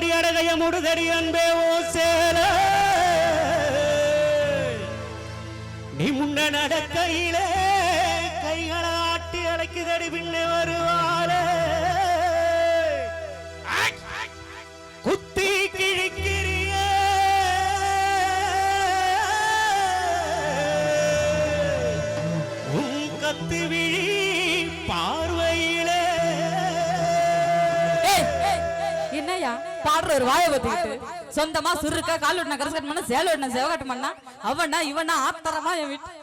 மூடுதடி அடகைய முடுதடி அன்பே ஓ சேல. நீ முன்ன நடக்கையிலே கைகளை ஆட்டி அடைக்குதடி பின்னே வருவாரே. குத்தி கிழிக்கிறிய. உன் கத்து விழி பார்வை பாடுற ஒரு வாயை பத்திக்கிட்டு சொந்தமா சுருக்க கால் விட்டுன கரசகட் பண்ண சேல விட்டுன சேவகட்டு பண்ணா அவனா இவனா ஆத்தரமா என் வீட்டு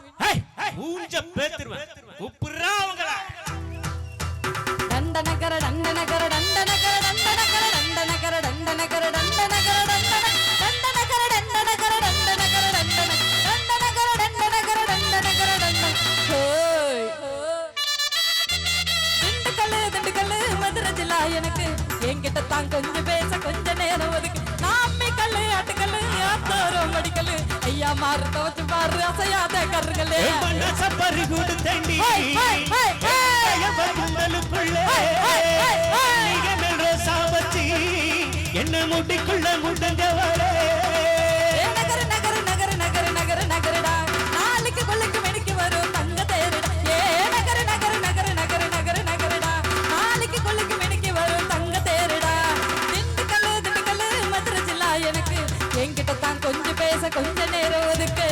மூஞ்ச பேத்துருவேன் உப்புறா அவங்கள டண்ட நகர டண்ட நகர டண்ட நகர டண்ட நகர டண்ட நகர டண்ட நகர டண்ட நகர டண்ட நகர டண்ட நகர டண்ட நகர டண்ட நகர டண்ட நகர டண்ட நகர டண்ட நகர திண்டுக்கல்லு திண்டுக்கல்லு மதுரை ஜில்லா எனக்கு என்கிட்ட தான் கொஞ்சம் பேச கொஞ்ச நேரம் ஒதுக்கு. நாமி கல்லு ஆட்டுக்கல்லு ஆத்தோரம் மடிக்கல்லு. ஐயா மாறு தவச்சு பாரு அசையாத கருங்களே மனச பறிகுடு தண்டி ஹேய், ஹேய், ஹேய், என்கிட்ட தான் கொஞ்சம் பேச கொஞ்ச நேரம் ஒதுக்கு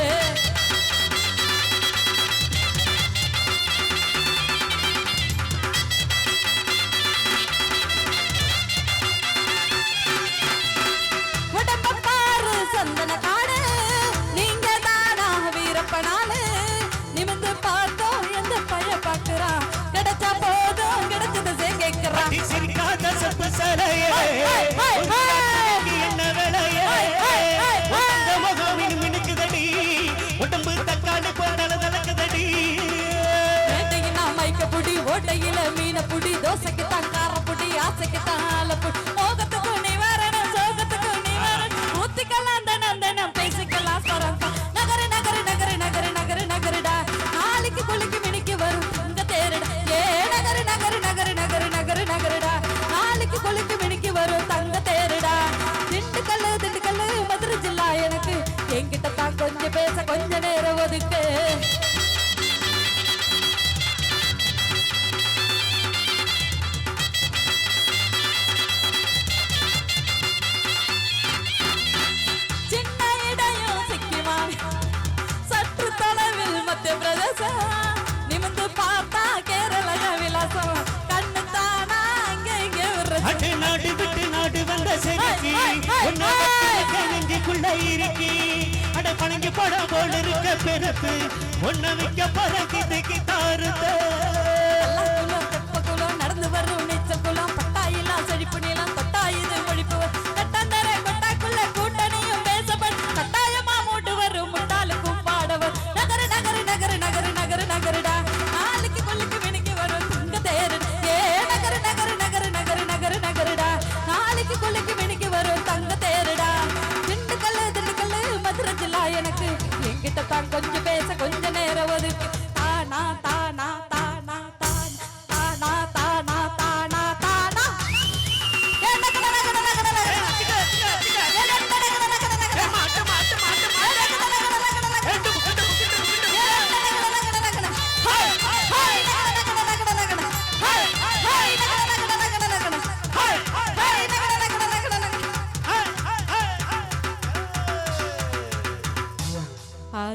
சந்தன காடு. நீங்க தானா வீரப்பனாலு நிமிந்து பார்த்தோம் எந்த பைய பாக்குறான் கிடைச்சா போதும் கிடைச்சது நீ சிரிக்காத சப்பு சலையே. மீன புடி தோசைக்கு தான் கார புடி ஆசைக்கு தான் ஆல புடி. மோகத்துக்கு நிவாரணம் சோகத்துக்கு நிவாரணம் ஊத்திக்கலாம் தனம் தனம் பேசிக்கலாம் சரம் நகர நகர நகர நகர நகர நகரடா. நாளைக்கு குளிக்கு மினிக்கு வரும். இந்த தேருடா. ஏ நகர நகர நகர நகர நகர நகரடா. நாளைக்கு குளிக்கு மினிக்கு வரும். தங்க தேரடா. திண்டுக்கல்லு திண்டுக்கல்லு மதுரை ஜில்லா எனக்கு. என்கிட்ட தான் கொஞ்சம் பேச கொஞ்ச நேரம் ஒதுக்கு. அட்டு நாடு விட்டு நாடு வந்த. கட்டிலுக்க நெஞ்சுக்குள்ள இருக்கி. அட பணங்கி படம் போல இருக்க பெருப்பு உன்னை வைக்க பறக்கி தைக்கி தாருத்த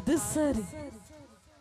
de série.